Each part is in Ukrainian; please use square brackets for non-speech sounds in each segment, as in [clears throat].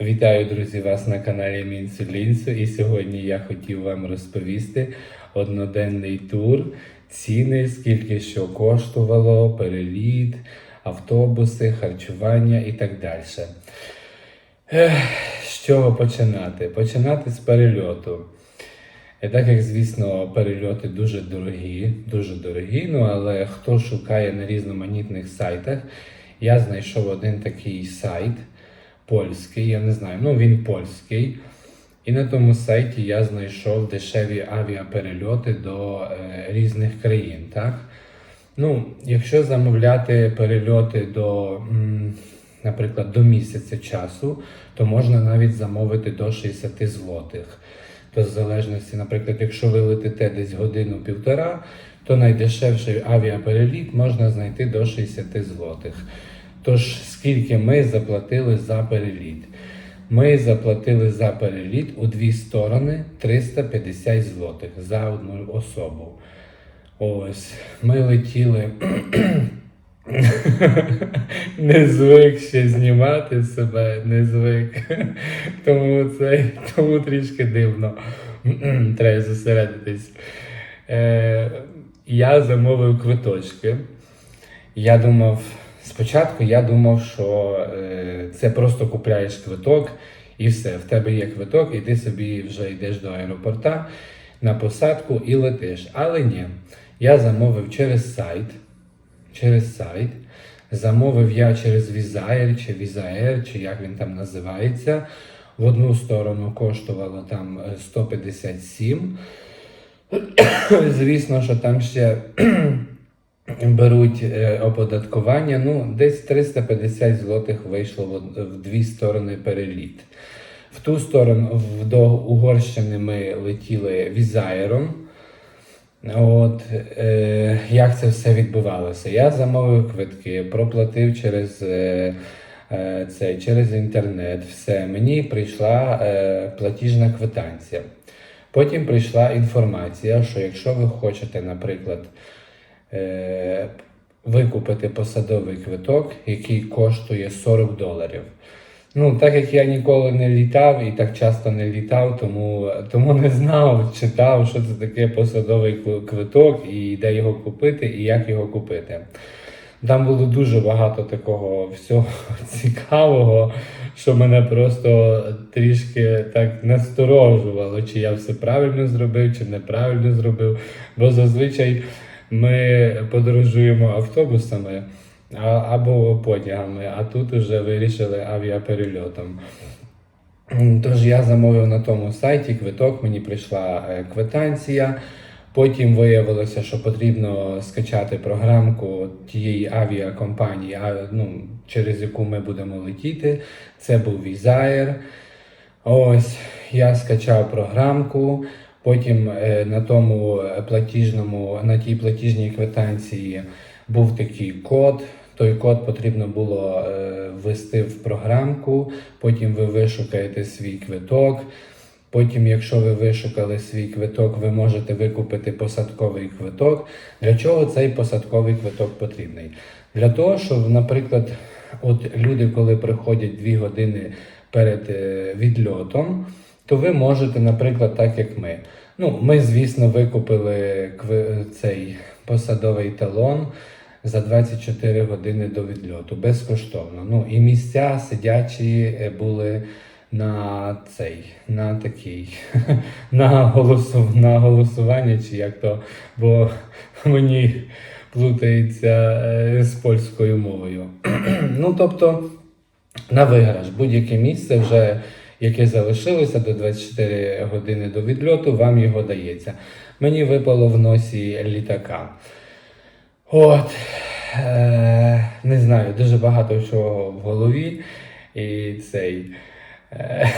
Вітаю, друзі, вас на каналі Мінсулінсу. І сьогодні я хотів вам розповісти одноденний тур, ціни, скільки що коштувало, переліт, автобуси, харчування і так далі. Ех, з чого починати? Починати з перельоту. І так як, звісно, перельоти дуже дорогі, дуже дорогі, ну але хто шукає на різноманітних сайтах, я знайшов один такий сайт польський, я не знаю, ну він польський. І на тому сайті я знайшов дешеві авіаперельоти до е, різних країн. Так? Ну, якщо замовляти перельоти до, м, наприклад, до місяця часу, то можна навіть замовити до 60 злотих. То в залежності, наприклад, якщо ви летите десь годину-півтора, то найдешевший авіапереліт можна знайти до 60 злотих. Тож, скільки ми заплатили за переліт? Ми заплатили за переліт у дві сторони 350 злотих за одну особу. Ось, ми летіли. [clears throat] не звик ще знімати себе, не звик. [laughs] Тому це тому трішки дивно. [clears throat] Треба зосередитись. Е, я замовив квиточки. Я думав, спочатку я думав, що е, це просто купляєш квиток і все. В тебе є квиток, і ти собі вже йдеш до аеропорта на посадку і летиш. Але ні, я замовив через сайт. Через сайт. Замовив я через Візаєр чи Візаєр, чи як він там називається. В одну сторону коштувало там е, 157. [coughs] Звісно, що там ще беруть е, оподаткування. Ну, десь 350 злотих вийшло в, дві сторони переліт. В ту сторону до Угорщини ми летіли візаєром. От е, як це все відбувалося? Я замовив квитки, проплатив через, е, е, цей, через інтернет. Все, мені прийшла е, платіжна квитанція. Потім прийшла інформація, що якщо ви хочете, наприклад, викупити посадовий квиток, який коштує 40 доларів. Ну, так як я ніколи не літав і так часто не літав, тому, тому не знав, читав, що це таке посадовий квиток і де його купити, і як його купити. Там було дуже багато такого всього [laughs] цікавого, що мене просто трішки так насторожувало, чи я все правильно зробив, чи неправильно зробив. Бо зазвичай ми подорожуємо автобусами або потягами, а тут вже вирішили авіаперельотом. Тож я замовив на тому сайті квиток, мені прийшла е, квитанція. Потім виявилося, що потрібно скачати програмку тієї авіакомпанії, ну, через яку ми будемо летіти. Це був Візаєр. Ось я скачав програмку. Потім е, на тому е, платіжному, на тій платіжній квитанції був такий код. Той код потрібно було е, ввести в програмку. Потім ви вишукаєте свій квиток. Потім, якщо ви вишукали свій квиток, ви можете викупити посадковий квиток. Для чого цей посадковий квиток потрібний? Для того, щоб, наприклад, от люди, коли приходять дві години перед відльотом, то ви можете, наприклад, так як ми. Ну, ми, звісно, викупили цей посадовий талон за 24 години до відльоту безкоштовно. Ну і місця сидячі е, були на цей, на такий, [laughs] на, голосу, на голосування, чи як то, бо [laughs] мені плутається е, з польською мовою. [clears throat] ну, тобто, на виграш будь-яке місце вже. Яке залишилося до 24 години до відльоту, вам його дається. Мені випало в носі літака. От, е, не знаю, дуже багато чого в голові. І цей. Е,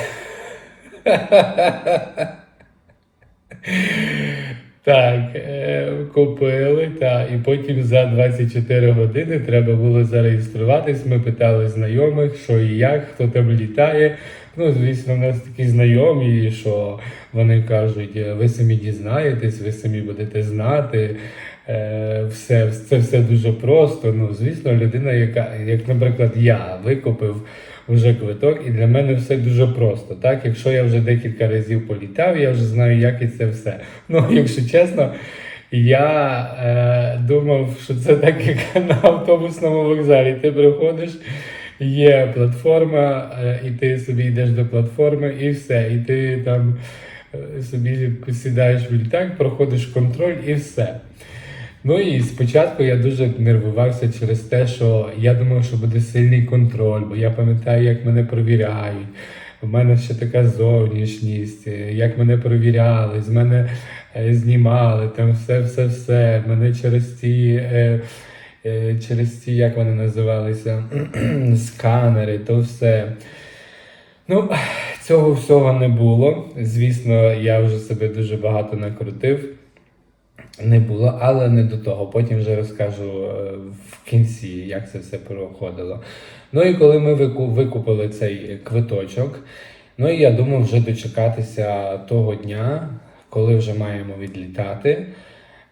[laughs] так, е, купили, та, і потім за 24 години треба було зареєструватись. Ми питали знайомих, що і як, хто там літає. Ну, звісно, в нас такі знайомі, що вони кажуть, «Е, ви самі дізнаєтесь, ви самі будете знати. Е, все, це все дуже просто. Ну, звісно, людина, яка, як, наприклад, я викупив вже квиток, і для мене все дуже просто. Так, якщо я вже декілька разів політав, я вже знаю, як і це все. [laughs] Ну, якщо чесно, я е, думав, що це так, як [laughs] на автобусному вокзалі. Ти приходиш, є платформа, е, і ти собі йдеш до платформи, і все. І ти там е, собі сідаєш в літак, проходиш контроль і все. Ну і спочатку я дуже нервувався через те, що я думав, що буде сильний контроль, бо я пам'ятаю, як мене перевіряють. У мене ще така зовнішність, е, як мене перевіряли, з мене е, знімали, там все, все, все. Мене через ці, е, через ці, як вони називалися, [clears throat] сканери, то все. Ну, цього всього не було. Звісно, я вже себе дуже багато накрутив. Не було, але не до того. Потім вже розкажу е, в кінці, як це все проходило. Ну і коли ми викупили цей квиточок, ну і я думав вже дочекатися того дня, коли вже маємо відлітати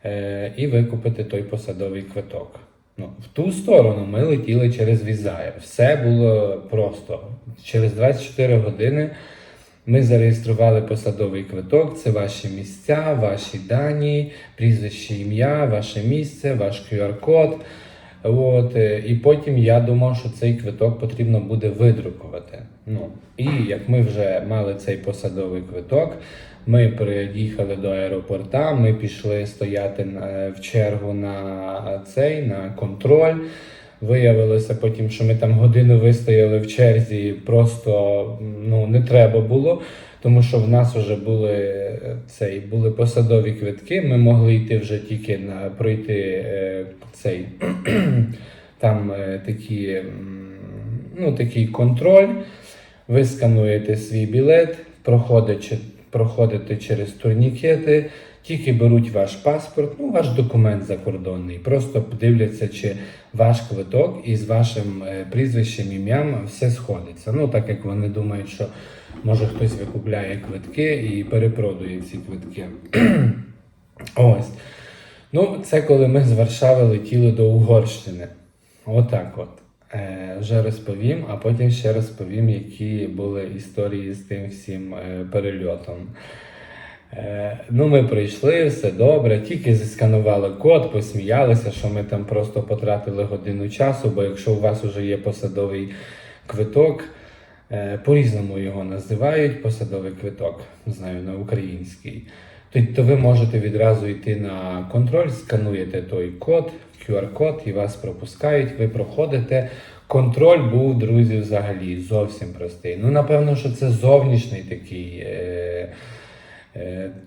е, і викупити той посадовий квиток. Ну, в ту сторону ми летіли через Візаєр. Все було просто. Через 24 години ми зареєстрували посадовий квиток. Це ваші місця, ваші дані, прізвище, ім'я, ваше місце, ваш QR-код. От, е, і потім я думав, що цей квиток потрібно буде видрукувати. Ну, і як ми вже мали цей посадовий квиток, ми приїхали до аеропорта, ми пішли стояти в чергу на цей на контроль. Виявилося потім, що ми там годину вистояли в черзі, просто ну, не треба було, тому що в нас вже були, цей, були посадові квитки. Ми могли йти вже тільки на пройти е, цей [clears throat] там е, такі, ну, такий контроль. Ви скануєте свій білет, проходите, проходите через турнікети, тільки беруть ваш паспорт, ну, ваш документ закордонний. Просто дивляться, чи ваш квиток із вашим е, прізвищем, ім'ям все сходиться. Ну, так як вони думають, що може хтось викупляє квитки і перепродує ці квитки. [clears throat] Ось. Ну, це коли ми з Варшави летіли до Угорщини. Отак от. Е, вже розповім, а потім ще розповім, які були історії з тим всім е, перельотом. Е, ну, ми прийшли, все добре, тільки зісканували код, посміялися, що ми там просто потратили годину часу, бо якщо у вас вже є посадовий квиток, е, по-різному його називають, посадовий квиток, знаю, на український, то, ви можете відразу йти на контроль, скануєте той код, QR-код і вас пропускають, ви проходите. Контроль був, друзі, взагалі зовсім простий. Ну, напевно, що це зовнішній такий. Е,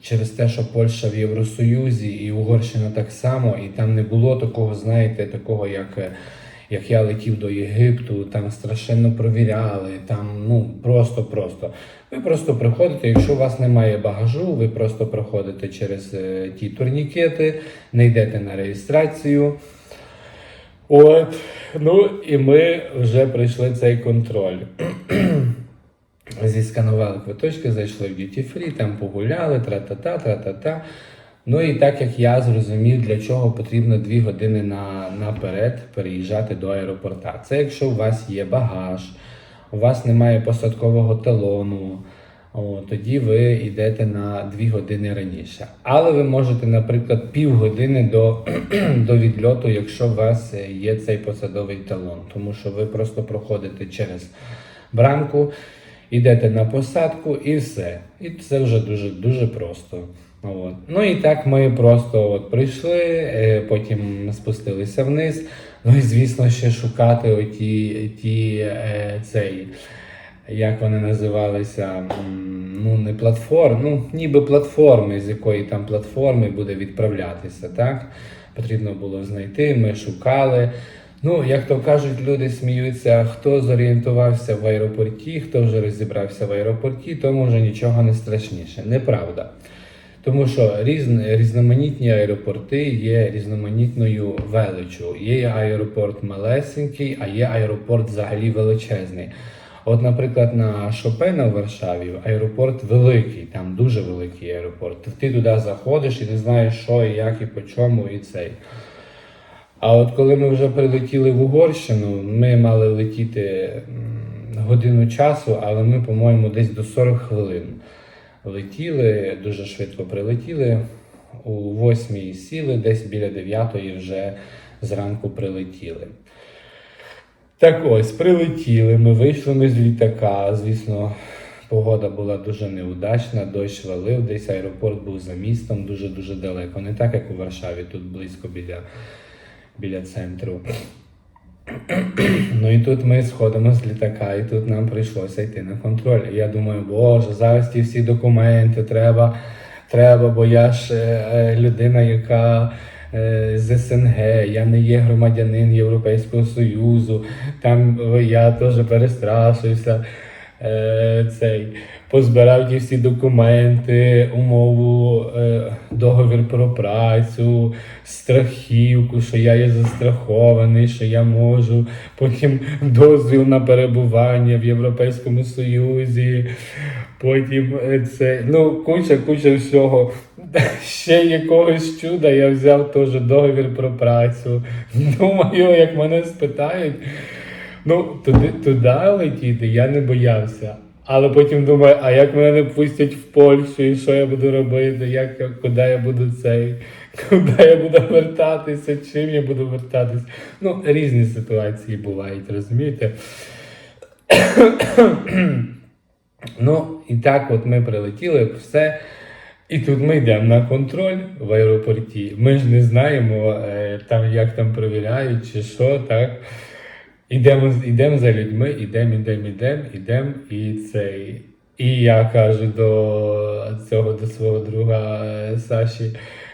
Через те, що Польща в Євросоюзі і Угорщина так само, і там не було такого, знаєте, такого, як, е, як я летів до Єгипту, там страшенно провіряли, там ну просто-просто. Ви просто приходите, якщо у вас немає багажу, ви просто проходите через е, ті турнікети, не йдете на реєстрацію. От, ну і ми вже пройшли цей контроль. [clears throat] Зісканували квиточки, зайшли в Duty Free, там погуляли, тра-та-та, тра-та-та. Ну і так як я зрозумів, для чого потрібно дві години на, наперед переїжджати до аеропорта. Це якщо у вас є багаж, у вас немає посадкового талону, о, тоді ви йдете на дві години раніше. Але ви можете, наприклад, півгодини до, [clears throat] до відльоту, якщо у вас є цей посадовий талон, тому що ви просто проходите через брамку. Йдете на посадку і все. І це вже дуже дуже просто. От. Ну і так ми просто от прийшли, е, потім спустилися вниз. Ну і звісно, ще шукати оті ті, е, цей, як вони називалися, ну не платформ, ну ніби платформи, з якої там платформи буде відправлятися. так? Потрібно було знайти, ми шукали. Ну, як то кажуть, люди сміються, хто зорієнтувався в аеропорті, хто вже розібрався в аеропорті, тому вже нічого не страшніше. Неправда. Тому що різн, різноманітні аеропорти є різноманітною величчю. Є аеропорт малесенький, а є аеропорт взагалі величезний. От, наприклад, на Шопена в Варшаві аеропорт великий, там дуже великий аеропорт. Ти туди заходиш і не знаєш, що і як, і по чому, і цей. А от коли ми вже прилетіли в Угорщину, ми мали летіти годину часу, але ми, по-моєму, десь до 40 хвилин летіли, дуже швидко прилетіли. У 8 сіли, десь біля 9 вже зранку прилетіли. Так ось, прилетіли. Ми вийшли ми з літака. Звісно, погода була дуже неудачна, дощ валив, десь аеропорт був за містом, дуже-дуже далеко. Не так, як у Варшаві, тут близько біля, біля центру. Ну і тут ми сходимо з літака, і тут нам прийшлося йти на контроль. І я думаю, боже, зараз ті всі документи треба, треба, бо я ж е, людина, яка е, з СНГ, я не є громадянин Європейського Союзу, там е, я теж перестрашився. Е, цей позбирав ті всі документи, умову, е, договір про працю, страхівку, що я є застрахований, що я можу, потім дозвіл на перебування в Європейському Союзі, потім е, це, ну, куча, куча всього. Ще якогось чуда я взяв теж договір про працю. Думаю, як мене спитають. Ну, туди, туди летіти я не боявся. Але потім думаю, а як мене не пустять в Польщу, і що я буду робити, як, куди я буду цей, [laughs] куди я буду вертатися, чим я буду вертатися. Ну, різні ситуації бувають, розумієте? [coughs] ну, і так от ми прилетіли, все. І тут ми йдемо на контроль в аеропорті. Ми ж не знаємо, е, там, як там перевіряють чи що, так. Ідемо, ідемо за людьми, ідемо, ідемо, ідемо, ідемо, і цей. І я кажу до цього до свого друга е, Саші.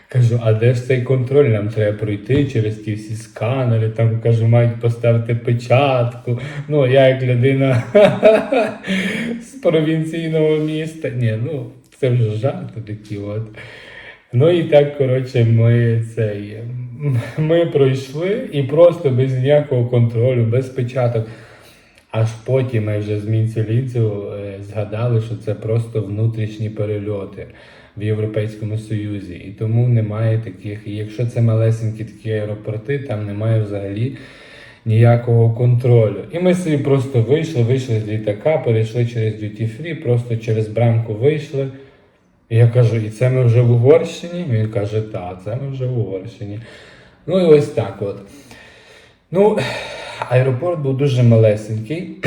Кажу, а де ж цей контроль? Нам треба пройти через ті всі сканери, там кажу, мають поставити печатку. Ну, я як людина [laughs] з провінційного міста. Ні, ну це вже жарти такі от. Ну і так, коротше, ми цей. Ми пройшли і просто без ніякого контролю, без печаток. Аж потім ми вже з Мінцелінцю е, згадали, що це просто внутрішні перельоти в Європейському Союзі. І тому немає таких. І якщо це малесенькі такі аеропорти, там немає взагалі ніякого контролю. І ми собі просто вийшли, вийшли з літака, перейшли через Duty Free, просто через брамку вийшли. Я кажу, і це ми вже в Угорщині? Він каже, так, це ми вже в Угорщині. Ну і ось так от. Ну, аеропорт був дуже малесенький.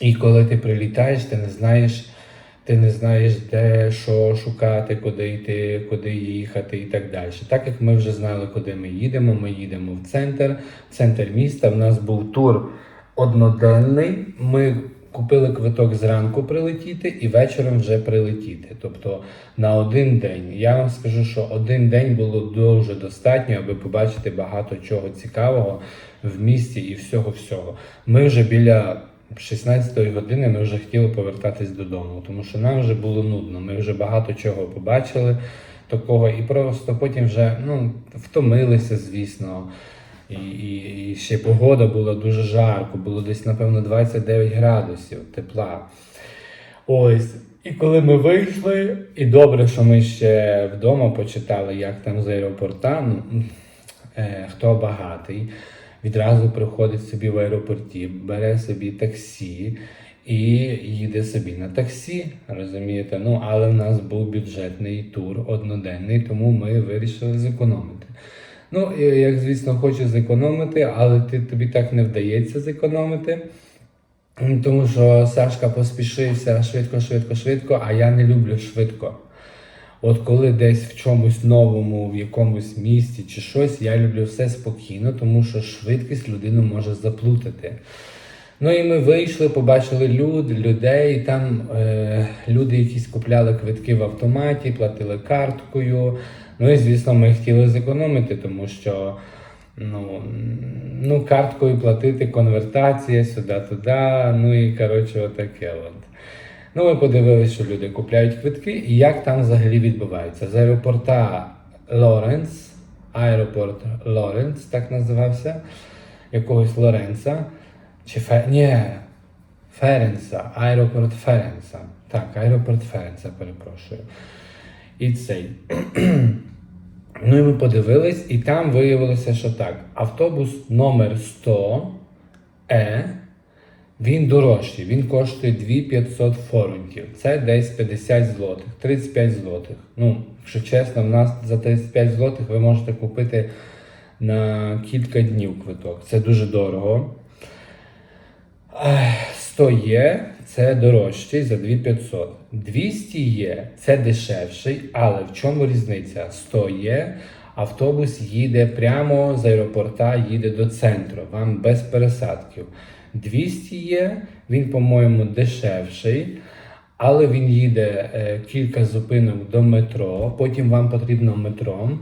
І коли ти прилітаєш, ти не знаєш, ти не знаєш, де що шукати, куди йти, куди їхати і так далі. Так як ми вже знали, куди ми їдемо, ми їдемо в центр, в центр міста. У нас був тур одноденний. Ми купили квиток зранку прилетіти і вечором вже прилетіти. Тобто на один день. Я вам скажу, що один день було дуже достатньо, аби побачити багато чого цікавого в місті і всього-всього. Ми вже біля 16-ї години ми вже хотіли повертатись додому, тому що нам вже було нудно. Ми вже багато чого побачили такого, і просто потім вже ну, втомилися, звісно. І, і, і ще погода була дуже жарко, було десь, напевно, 29 градусів тепла. Ось. І коли ми вийшли, і добре, що ми ще вдома почитали, як там з аеропорта, ну, е, хто багатий, відразу приходить собі в аеропорті, бере собі таксі і їде собі на таксі, розумієте? Ну, але в нас був бюджетний тур одноденний, тому ми вирішили зекономити. Ну, як звісно, хочу зекономити, але ти, тобі так не вдається зекономити. Тому що Сашка поспішився швидко, швидко, швидко, а я не люблю швидко. От коли десь в чомусь новому, в якомусь місті чи щось, я люблю все спокійно, тому що швидкість людину може заплутати. Ну і ми вийшли, побачили люд, людей. Там е, люди якісь купляли квитки в автоматі, платили карткою. Ну і звісно, ми хотіли зекономити, тому що ну, ну, карткою платити, конвертація сюди-туди. Ну і коротше, отаке от. Ну, ми подивилися, що люди купляють квитки і як там взагалі відбувається. З аеропорта Лоренс, аеропорт Лоренс, так називався, якогось Лоренца. Чи Фе... Ні, Ференса, аеропорт Ференса. Так, аеропорт Ференса, перепрошую. І цей. Ну і ми подивились, і там виявилося, що так. Автобус номер 100 Е Він дорожчий, він коштує 2500 форунтів. Це десь 50 злотих, 35 злотих. Ну, якщо чесно, в нас за 35 злотих ви можете купити на кілька днів квиток. Це дуже дорого. Ех, 100 є це дорожчий за 2500. 200 є це дешевший, але в чому різниця? 100 є, автобус їде прямо з аеропорта, їде до центру, вам без пересадків. 200 є, він, по-моєму, дешевший, але він їде е, кілька зупинок до метро, потім вам потрібно метром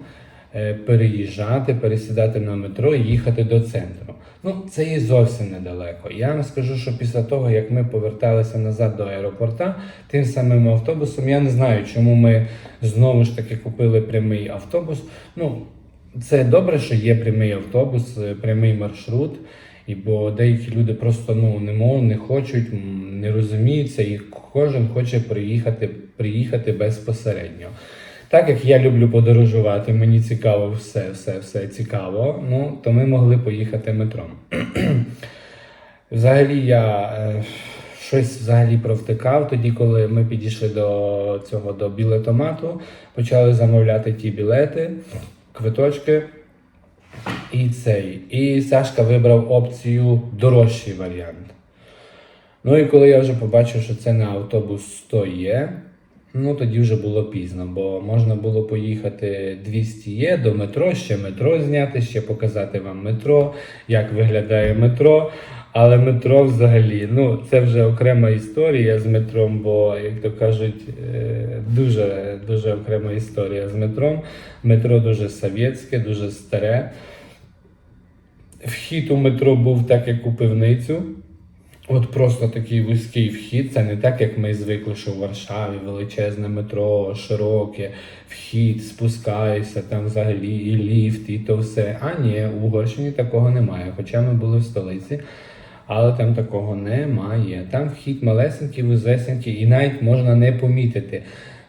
е, переїжджати, пересідати на метро і їхати до центру. Ну, це і зовсім недалеко. Я вам скажу, що після того, як ми поверталися назад до аеропорта, тим самим автобусом, я не знаю, чому ми знову ж таки купили прямий автобус. Ну, це добре, що є прямий автобус, е, прямий маршрут. І бо деякі люди просто ну не можуть, не хочуть, не розуміються, і кожен хоче приїхати, приїхати безпосередньо. Так як я люблю подорожувати, мені цікаво все, все, все цікаво. Ну то ми могли поїхати метром. [clears throat] Взагалі я е, щось взагалі провтикав тоді, коли ми підійшли до цього до білетомату, почали замовляти ті білети, квиточки. І цей. І Сашка вибрав опцію дорожчий варіант. Ну і коли я вже побачив, що це на автобус 100 є, ну тоді вже було пізно, бо можна було поїхати 200 є до метро, ще метро зняти, ще показати вам метро, як виглядає метро. Але метро взагалі, ну це вже окрема історія з метром, бо, як то кажуть, е, дуже, дуже окрема історія з метром. Метро дуже совєтське, дуже старе. Вхід у метро був так, як у пивницю. От просто такий вузький вхід. Це не так, як ми звикли, що в Варшаві величезне метро, широке, вхід, спускаєшся, там взагалі і ліфт, і то все. А ні, у Угорщині такого немає. Хоча ми були в столиці, але там такого немає. Там вхід малесенький, вузесенький, і навіть можна не помітити.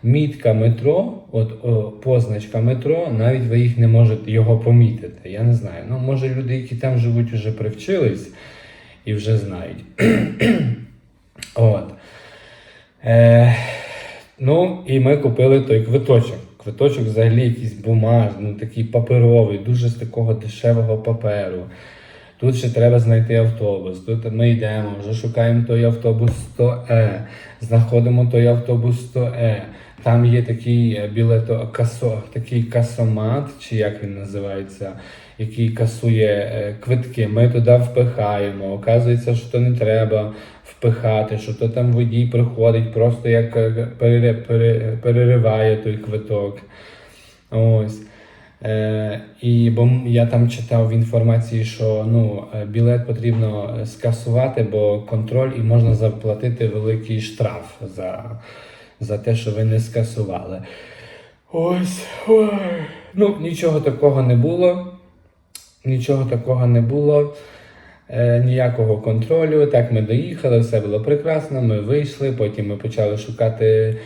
Мітка метро, от о, позначка метро, навіть ви їх не можете його помітити. Я не знаю. Ну, може, люди, які там живуть, вже привчились і вже знають. [clears throat] От. Е, ну, і ми купили той квиточок. Квиточок взагалі якийсь бумажний, ну, такий паперовий, дуже з такого дешевого паперу. Тут ще треба знайти автобус. Тут ми йдемо, вже шукаємо той автобус 100Е, знаходимо той автобус 100Е. Там є такий е, білето, касо, такий касомат, чи як він називається, який касує е, квитки. Ми туди впихаємо. Оказується, що то не треба впихати, що то там водій приходить, просто як е, пере, пере, перериває той квиток. Ось. Е, і бо я там читав в інформації, що ну, білет потрібно скасувати, бо контроль і можна заплатити великий штраф за, за те, що ви не скасували. Ось. Ой. Ну, нічого такого не було. Нічого такого не було. Е, ніякого контролю. Так ми доїхали, все було прекрасно. Ми вийшли, потім ми почали шукати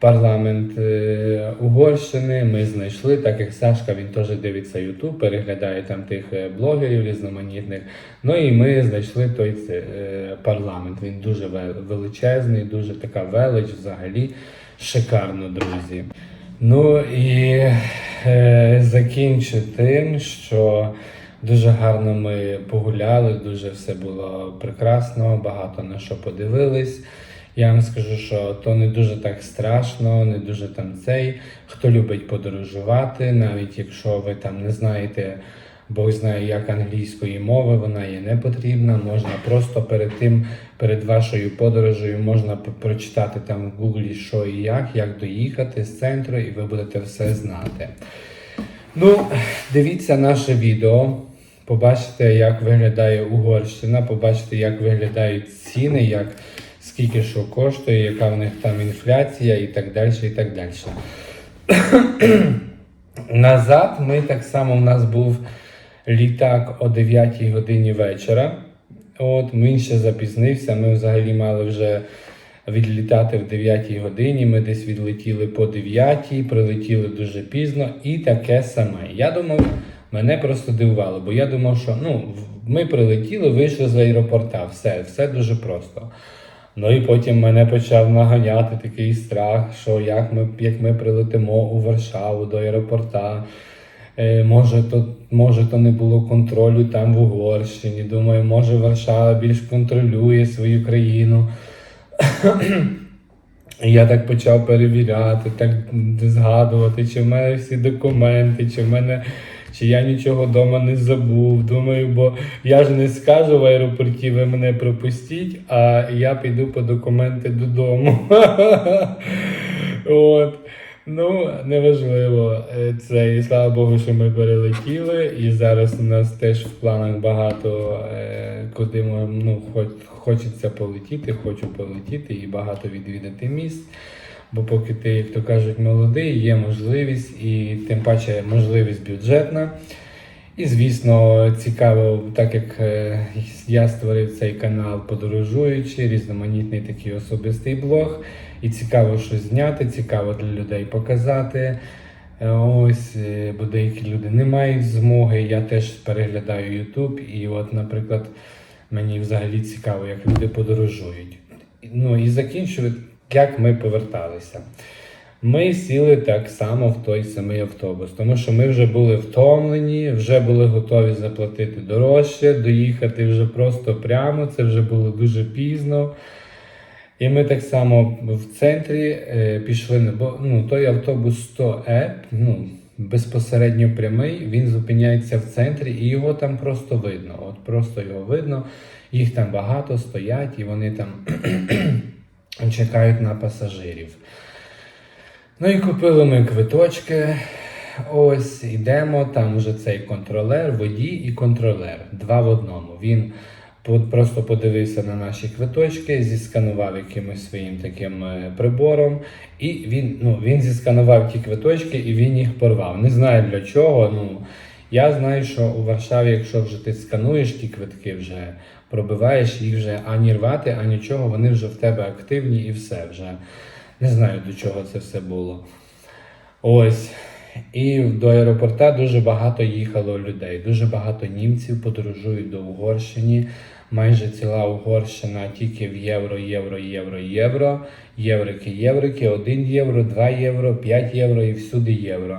парламент е, Угорщини. Ми знайшли, так як Сашка він теж дивиться Ютуб, переглядає там тих е, блогерів різноманітних. Ну і ми знайшли той це, е, парламент. Він дуже величезний, дуже така велич взагалі. Шикарно, друзі. Ну і е, закінчу тим, що дуже гарно ми погуляли, дуже все було прекрасно, багато на що подивились. Я вам скажу, що то не дуже так страшно, не дуже там цей. Хто любить подорожувати, навіть якщо ви там не знаєте, Бог знає, як англійської мови, вона є не потрібна. Можна просто перед тим, перед вашою подорожею, можна прочитати там в гуглі, що і як, як доїхати з центру, і ви будете все знати. Ну, дивіться наше відео. Побачите, як виглядає Угорщина, побачите, як виглядають ціни, як скільки що коштує, яка в них там інфляція і так далі. і так далі. [clears throat] Назад ми так само у нас був літак о 9 годині вечора. От, він ще запізнився. Ми взагалі мали вже відлітати в 9 годині. Ми десь відлетіли по 9, прилетіли дуже пізно і таке саме. Я думав, Мене просто дивувало, бо я думав, що ну, ми прилетіли, вийшли з аеропорта, все, все дуже просто. Ну і потім мене почав наганяти такий страх, що як ми, як ми прилетимо у Варшаву до аеропорта. Е, може, то, може, то не було контролю там в Угорщині. Думаю, може Варшава більш контролює свою країну. Я так почав перевіряти, так згадувати, чи в мене всі документи, чи в мене. Чи я нічого вдома не забув. Думаю, бо я ж не скажу в аеропорті, ви мене пропустіть, а я піду по документи додому. [laughs] От. Ну, неважливо. Е, Це і слава Богу, що ми перелетіли. І зараз у нас теж в планах багато, е, куди ми, ну, хоч, хочеться полетіти, хочу полетіти і багато відвідати місць. Бо поки ти, як то кажуть, молодий, є можливість, і тим паче можливість бюджетна. І, звісно, цікаво, так як е, я створив цей канал подорожуючи, різноманітний такий особистий блог. І цікаво щось зняти, цікаво для людей показати. Е, Ось, е, бо деякі люди не мають змоги. Я теж переглядаю YouTube, і от, наприклад, мені взагалі цікаво, як люди подорожують. Ну і закінчую, як ми поверталися. Ми сіли так само в той самий автобус, тому що ми вже були втомлені, вже були готові заплатити дорожче, доїхати вже просто прямо. Це вже було дуже пізно. І ми так само в центрі е, пішли на бо ну, той автобус 100 е ну, безпосередньо прямий, він зупиняється в центрі, і його там просто видно. От просто його видно. Їх там багато стоять, і вони там чекають на пасажирів. Ну і купили ми квиточки. Ось ідемо. Там вже цей контролер, водій і контролер. Два в одному. Він просто подивився на наші квиточки, зісканував якимось своїм таким е, прибором. І він, ну, він зісканував ті квиточки і він їх порвав. Не знаю для чого. Ну, я знаю, що у Варшаві, якщо вже ти скануєш ті квитки, вже пробиваєш їх вже ані рвати, ані чого, вони вже в тебе активні і все вже. Не знаю, до чого це все було. Ось. І до аеропорта дуже багато їхало людей. Дуже багато німців подорожують до Угорщини. Майже ціла Угорщина тільки в євро, євро, євро, євро. Єврики, єврики, 1 євро, 2 євро, 5 євро і всюди євро.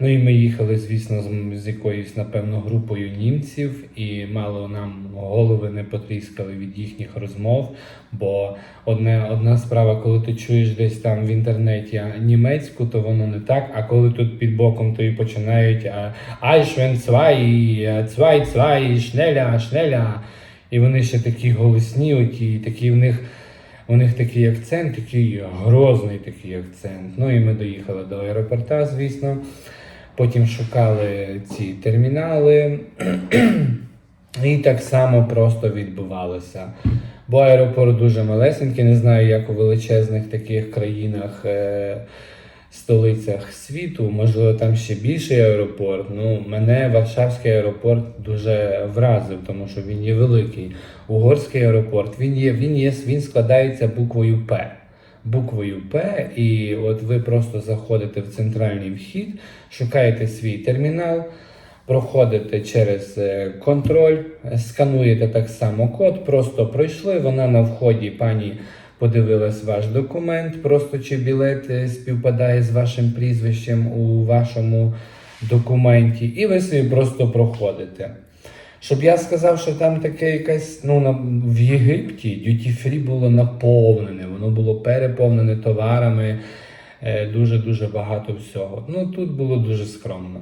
Ну і ми їхали, звісно, з, з якоюсь, напевно, групою німців, і мало нам голови не потріскали від їхніх розмов. Бо одне, одна справа, коли ти чуєш десь там в інтернеті німецьку, то воно не так. А коли тут під боком то і починають Айшвен цвай, цвай, цвай, шнеля, шнеля. І вони ще такі голосні, оті, такі в них. У них такий акцент, такий грозний такий акцент. Ну і ми доїхали до аеропорта, звісно. Потім шукали ці термінали. І так само просто відбувалося. Бо аеропорт дуже малесенький, не знаю, як у величезних таких країнах, е, столицях світу. Можливо, там ще більший аеропорт. Ну, мене Варшавський аеропорт дуже вразив, тому що він є великий. Угорський аеропорт він є, він є, він складається буквою П. Буквою П, і от ви просто заходите в центральний вхід, шукаєте свій термінал, проходите через е, контроль, скануєте так само код, просто пройшли. Вона на вході, пані подивилась ваш документ, просто чи білет е, співпадає з вашим прізвищем у вашому документі, і ви собі просто проходите. Щоб я сказав, що там таке якесь, ну на, в Єгипті duty free було наповнене, воно було переповнене товарами, е, дуже-дуже багато всього. Ну тут було дуже скромно.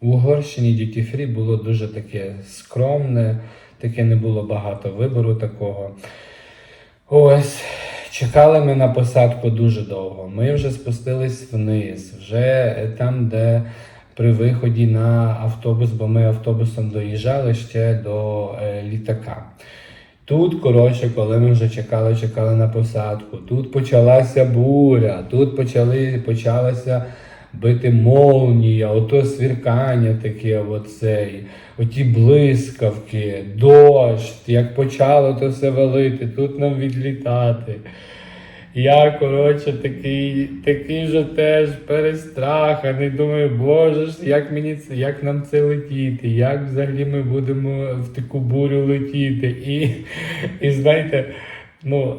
В Угорщині duty free було дуже таке скромне, таке не було багато вибору такого. Ось, чекали ми на посадку дуже довго. Ми вже спустились вниз, вже там, де при виході на автобус, бо ми автобусом доїжджали ще до е, літака. Тут, коротше, коли ми вже чекали, чекали на посадку, тут почалася буря, тут почали, почалася бити молнія, ото свіркання таке, оцей, оті блискавки, дощ, як почало то все валити, тут нам відлітати. Я, коротше, такий, такий же теж перестраханий. Думаю, боже ж, як мені це, як нам це летіти? Як взагалі ми будемо в таку бурю летіти? І, і знаєте, ну.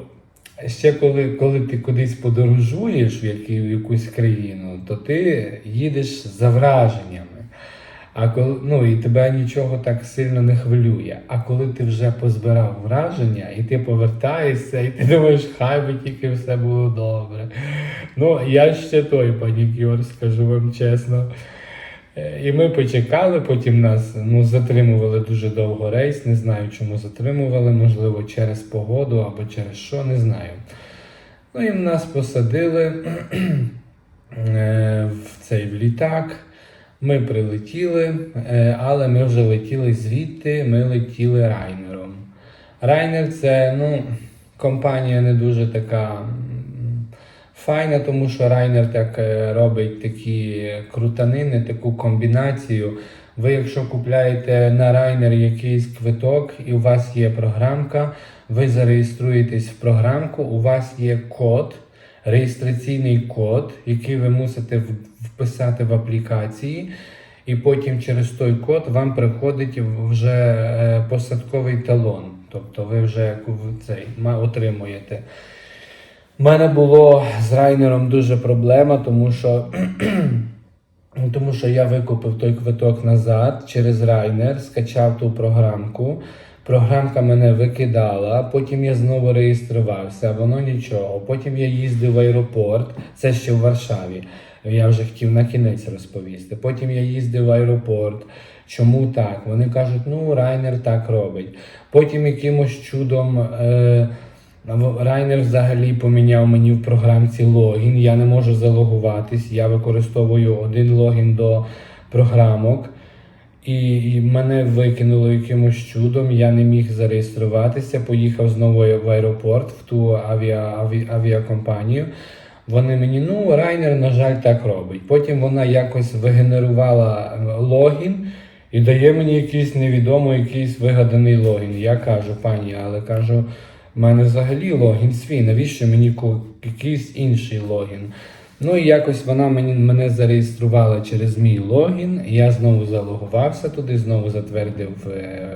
Ще коли, коли ти кудись подорожуєш в, які, в якусь країну, то ти їдеш за враженнями. А коли ну і тебе нічого так сильно не хвилює. А коли ти вже позбирав враження, і ти повертаєшся, і ти думаєш, хай би тільки все було добре. Ну, я ще той панікюр, скажу вам чесно. Е, І ми почекали, потім нас ну, затримували дуже довго рейс. Не знаю, чому затримували, можливо, через погоду або через що, не знаю. Ну і нас посадили [clears throat] е, в цей в літак. Ми прилетіли, е, але ми вже летіли звідти, ми летіли райнером. Райнер це ну, компанія не дуже така файна, тому що Райнер так е, робить такі крутанини, таку комбінацію. Ви, якщо купляєте на Райнер якийсь квиток і у вас є програмка, ви зареєструєтесь в програмку, у вас є код, реєстраційний код, який ви мусите вписати в аплікації, і потім через той код вам приходить вже е, посадковий талон. Тобто ви вже цей отримуєте. У мене було з райнером дуже проблема, тому що, [clears throat] тому що я викупив той квиток назад через райнер, скачав ту програмку. Програмка мене викидала, потім я знову реєструвався, воно нічого. Потім я їздив в аеропорт, це ще в Варшаві. Я вже хотів на кінець розповісти. Потім я їздив в аеропорт. Чому так? Вони кажуть, ну Райнер так робить. Потім якимось чудом. Е- Райнер взагалі поміняв мені в програмці логін. Я не можу залогуватись. Я використовую один логін до програмок. І, мене викинуло якимось чудом. Я не міг зареєструватися. Поїхав знову в аеропорт в ту авіа, аві, авіакомпанію. Вони мені, ну, Райнер, на жаль, так робить. Потім вона якось вигенерувала е, логін і дає мені якийсь невідомий, якийсь вигаданий логін. Я кажу, пані, але кажу, в мене взагалі логін свій, навіщо мені якийсь інший логін? Ну і якось вона мені, мене зареєструвала через мій логін. Я знову залогувався туди, знову затвердив е,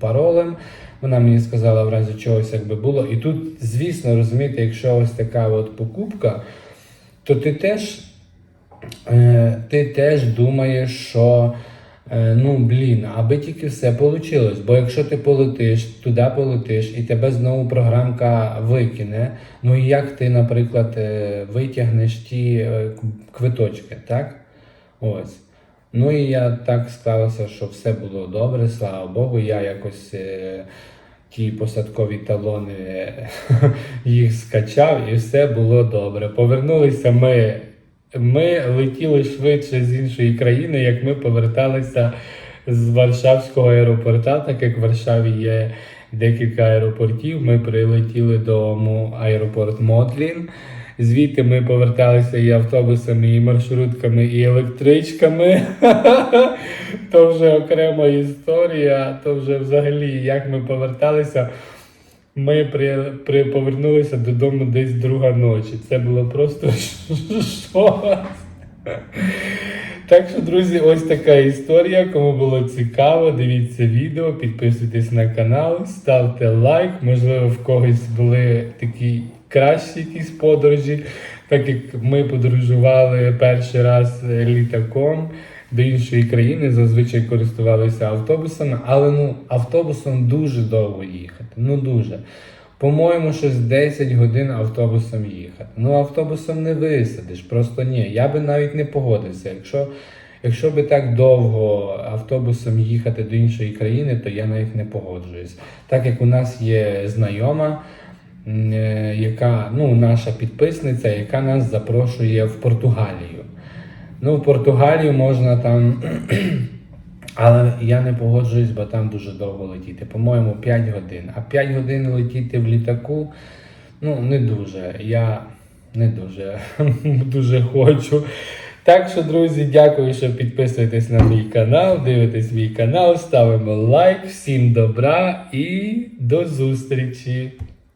паролем. Вона мені сказала в разі чогось, якби було. І тут, звісно, розумієте, якщо ось така от покупка, то ти теж, е, ти теж думаєш, що ну блін, аби тільки все вийшло. Бо якщо ти полетиш, туди полетиш, і тебе знову програмка викине. Ну і як ти, наприклад, е, витягнеш ті е, квиточки, так? Ось. Ну і я так склалося, що все було добре, слава Богу. Я якось е, ті посадкові талони е, [laughs] їх скачав і все було добре. Повернулися ми. Ми летіли швидше з іншої країни, як ми поверталися з Варшавського аеропорта, так як в Варшаві є декілька аеропортів. Ми прилетіли до аеропорт Мотлін. Звідти ми поверталися і автобусами, і маршрутками, і електричками. [laughs] То вже окрема історія, то вже взагалі, як ми поверталися. Ми при, при, повернулися додому десь друга ночі. Це було просто [laughs] щось. Так що, друзі, ось така історія. Кому було цікаво, дивіться відео, підписуйтесь на канал, ставте лайк. Можливо, в когось були такі кращі якісь подорожі, так як ми подорожували перший раз літаком до іншої країни, зазвичай користувалися автобусами, але ну автобусом дуже довго їхати. Ну дуже. По-моєму, щось 10 годин автобусом їхати. Ну, автобусом не висадиш, просто ні. Я би навіть не погодився. Якщо, якщо би так довго автобусом їхати до іншої країни, то я навіть не погоджуюсь. Так як у нас є знайома, е, яка ну, наша підписниця, яка нас запрошує в Португалію. Ну, в Португалію можна там. [clears throat] Але я не погоджуюсь, бо там дуже довго летіти. По-моєму, 5 годин. А 5 годин летіти в літаку, ну, не дуже. Я не дуже, [laughs] дуже хочу. Так що, друзі, дякую, що підписуєтесь на мій канал, дивитесь мій канал, ставимо лайк. Всім добра і до зустрічі!